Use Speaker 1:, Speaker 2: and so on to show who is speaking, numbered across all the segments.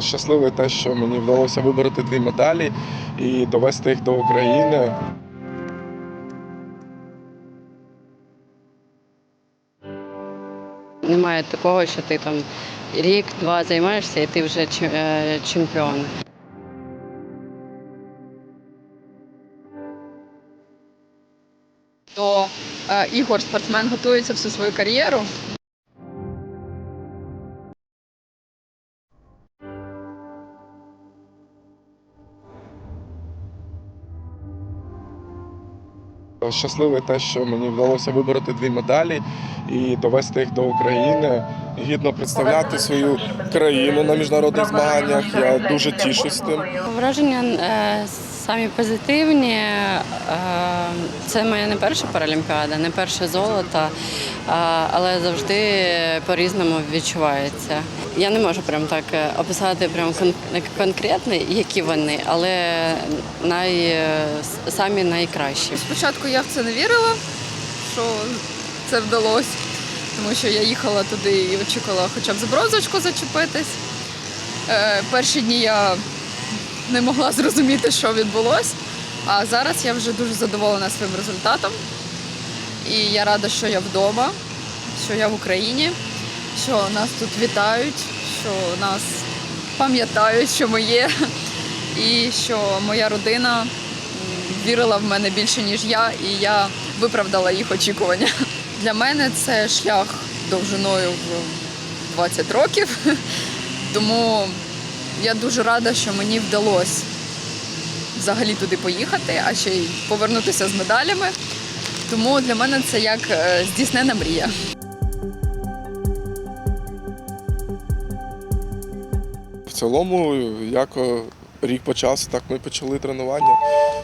Speaker 1: Щасливий те, що мені вдалося вибороти дві медалі і довести їх до України.
Speaker 2: Немає такого, що ти там рік-два займаєшся і ти вже е, чемпіон.
Speaker 3: До е, ігор спортсмен готується всю свою кар'єру.
Speaker 1: Щасливий те, що мені вдалося вибороти дві медалі і довести їх до України. Гідно представляти свою країну на міжнародних змаганнях. Я дуже тішусь тим.
Speaker 2: Враження е, самі позитивні. Е, це моя не перша паралімпіада, не перше золото, е, але завжди по-різному відчувається. Я не можу прям так описати прям конкретно, які вони, але най, самі найкращі.
Speaker 3: Спочатку я в це не вірила, що це вдалося, тому що я їхала туди і очікувала хоча б за бронзочку зачепитись. Е, перші дні я не могла зрозуміти, що відбулося. А зараз я вже дуже задоволена своїм результатом. І я рада, що я вдома, що я в Україні, що нас тут вітають, що нас пам'ятають, що ми є, і що моя родина вірила в мене більше, ніж я, і я виправдала їх очікування. Для мене це шлях довжиною в 20 років. Тому я дуже рада, що мені вдалося взагалі туди поїхати, а ще й повернутися з медалями. Тому для мене це як е, здійснена мрія.
Speaker 1: В цілому, як е, рік почався, так ми почали тренування.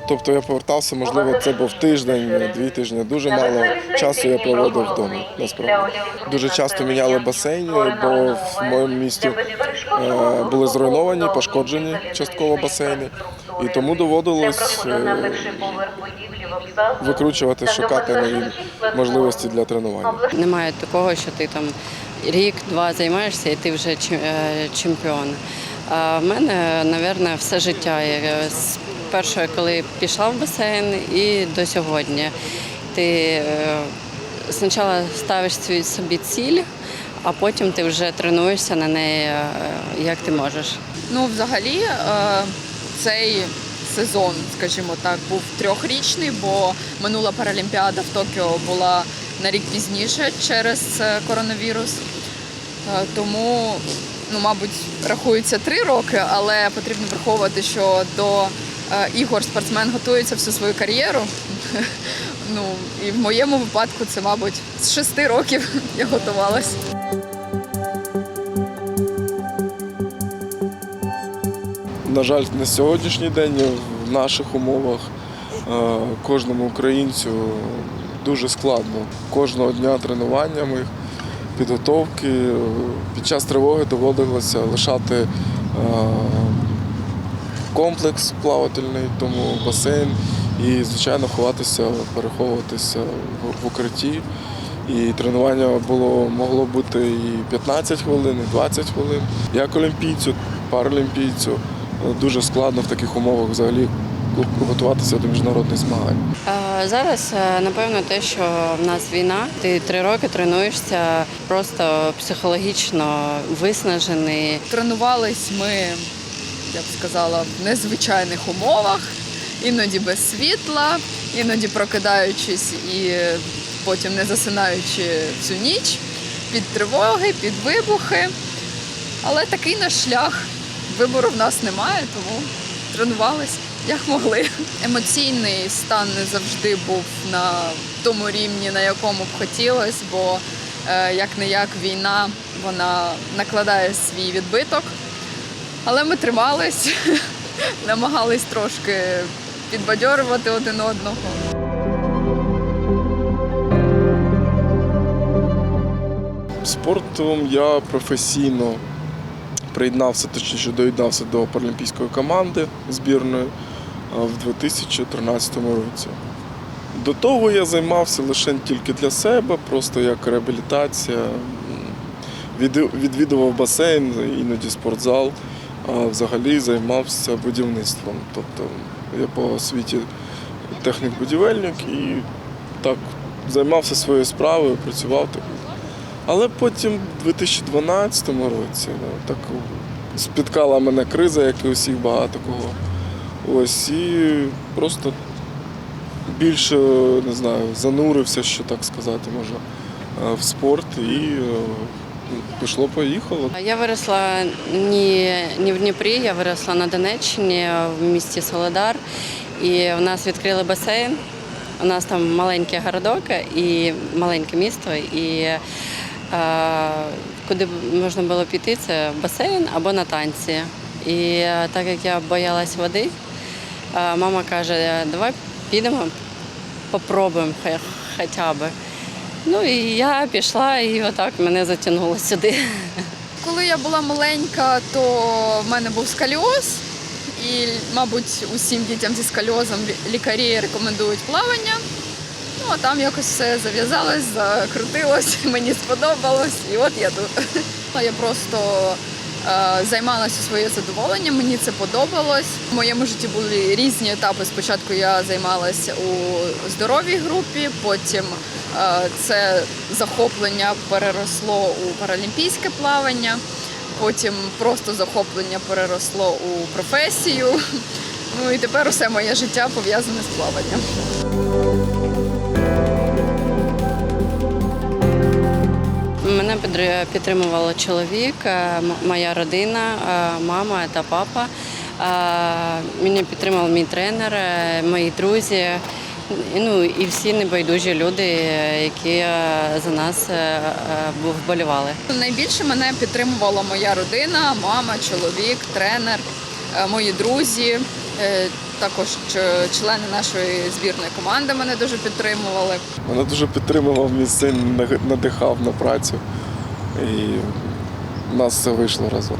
Speaker 1: Тобто я повертався, можливо, це був тиждень, дві тижні. Дуже мало часу я проводив вдома. Насправді дуже часто міняли басейни, бо в моєму місті е, були зруйновані, пошкоджені частково басейни, і тому доводилось е, викручувати, шукати нові можливості для тренування.
Speaker 2: Немає такого, що ти там рік-два займаєшся і ти вже е, чемпіон. А в мене, мабуть, все життя. З першого, коли пішла в басейн, і до сьогодні. Ти е, спочатку ставиш собі ціль, а потім ти вже тренуєшся на неї, е, як ти можеш.
Speaker 3: Ну, взагалі, е, цей сезон, скажімо так, був трьохрічний, бо минула Паралімпіада в Токіо була на рік пізніше через е, коронавірус. Е, Тому, ну, мабуть, рахується три роки, але потрібно враховувати, що до е, ігор спортсмен готується всю свою кар'єру. Ну, і в моєму випадку це, мабуть, з шести років я готувалась.
Speaker 1: На жаль, на сьогоднішній день в наших умовах е, кожному українцю дуже складно. Кожного дня тренуваннями, підготовки. Під час тривоги доводилося лишати е, комплекс плавательний, тому басейн і, звичайно, ховатися, переховуватися в- в укритті. І тренування було могло бути і 15 хвилин, і 20 хвилин. Як олімпійцю, паралімпійцю е, дуже складно в таких умовах взагалі готуватися до міжнародних змагань.
Speaker 2: Е, Зараз, е, напевно, те, що в нас війна, ти три роки тренуєшся просто психологічно виснажений.
Speaker 3: Тренувались ми, я б сказала, в незвичайних умовах, іноді без світла, іноді прокидаючись і потім не засинаючи всю ніч під тривоги, під вибухи. Але такий наш шлях. Вибору в нас немає, тому тренувались як могли. Емоційний стан не завжди був на тому рівні, на якому б хотілося, бо як не як війна вона накладає свій відбиток. Але ми тримались, намагались трошки підбадьорювати один одного.
Speaker 1: Спортом я професійно приєднався, точніше доєднався до паралімпійської команди збірної в 2013 році. До того я займався лише тільки для себе, просто як реабілітація. Відвідував басейн, іноді спортзал. а взагалі займався будівництвом. Тобто я по освіті технік-будівельник і так займався своєю справою, працював. Але потім, в 2012 році, ну, так спіткала мене криза, як і усіх багато кого. Ось і просто більше не знаю, занурився, що так сказати можна, е, в спорт і е, пішло-поїхало.
Speaker 2: Я виросла не, не в Дніпрі, я виросла на Донеччині в місті Солодар. І у нас відкрили басейн. У нас там маленький городок і маленьке місто. І е, куди можна було піти, це басейн або на танці. І е, так як я боялась води, мама каже, давай підемо, попробуємо хоча б. Ну і я пішла, і отак мене затягнуло сюди.
Speaker 3: Коли я була маленька, то в мене був сколіоз. І, мабуть, усім дітям зі сколіозом лікарі рекомендують плавання. Ну, а там якось все зав'язалось, закрутилось, мені сподобалось, і от я тут. Я просто е, займалася своє задоволення, мені це подобалось. В моєму житті були різні етапи. Спочатку я займалася у здоровій групі, потім е, це захоплення переросло у паралімпійське плавання, потім просто захоплення переросло у професію. Ну і тепер усе моє життя пов'язане з плаванням.
Speaker 2: Мене підтри- підтримував чоловік, е, моя родина, е, мама та папа. Е, Мене підтримав мій тренер, мої друзі. Ну і всі небайдужі люди, які за нас вболівали.
Speaker 3: Найбільше мене підтримувала моя родина, мама, чоловік, тренер, мої друзі. Е, Також члени нашої збірної команди мене дуже підтримували.
Speaker 1: Мене дуже підтримував мій син, надихав на працю. І в нас все вийшло разом.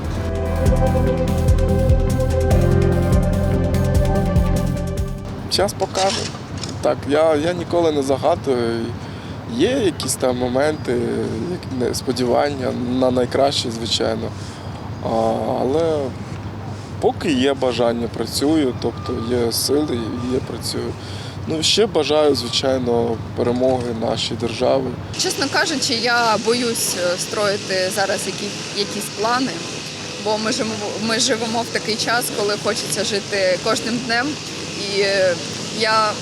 Speaker 1: Час покаже. Так, я, я ніколи не загадую. Є якісь там моменти, сподівання на найкраще, звичайно. А, але поки є бажання, працюю, тобто є сили, і є працюю. Ну, ще бажаю, звичайно, перемоги нашій держави.
Speaker 3: Чесно кажучи, я боюсь е, строїти зараз які, якісь плани, бо ми живемо, ми живемо в такий час, коли хочеться жити кожним днем. І е, я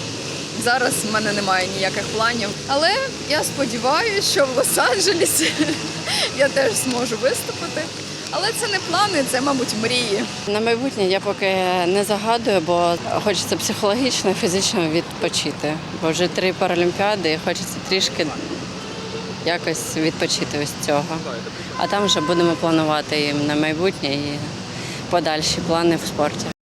Speaker 3: зараз в мене немає ніяких планів. Але я сподіваюся, що в Лос-Анджелесі я теж зможу виступити. Але це не плани, це, мабуть, мрії.
Speaker 2: На майбутнє я поки не загадую, бо хочеться психологічно і фізично відпочити. Бо вже три паралімпіади і хочеться трішки якось відпочити ось цього. А там вже будемо планувати їм на майбутнє і подальші плани в спорті.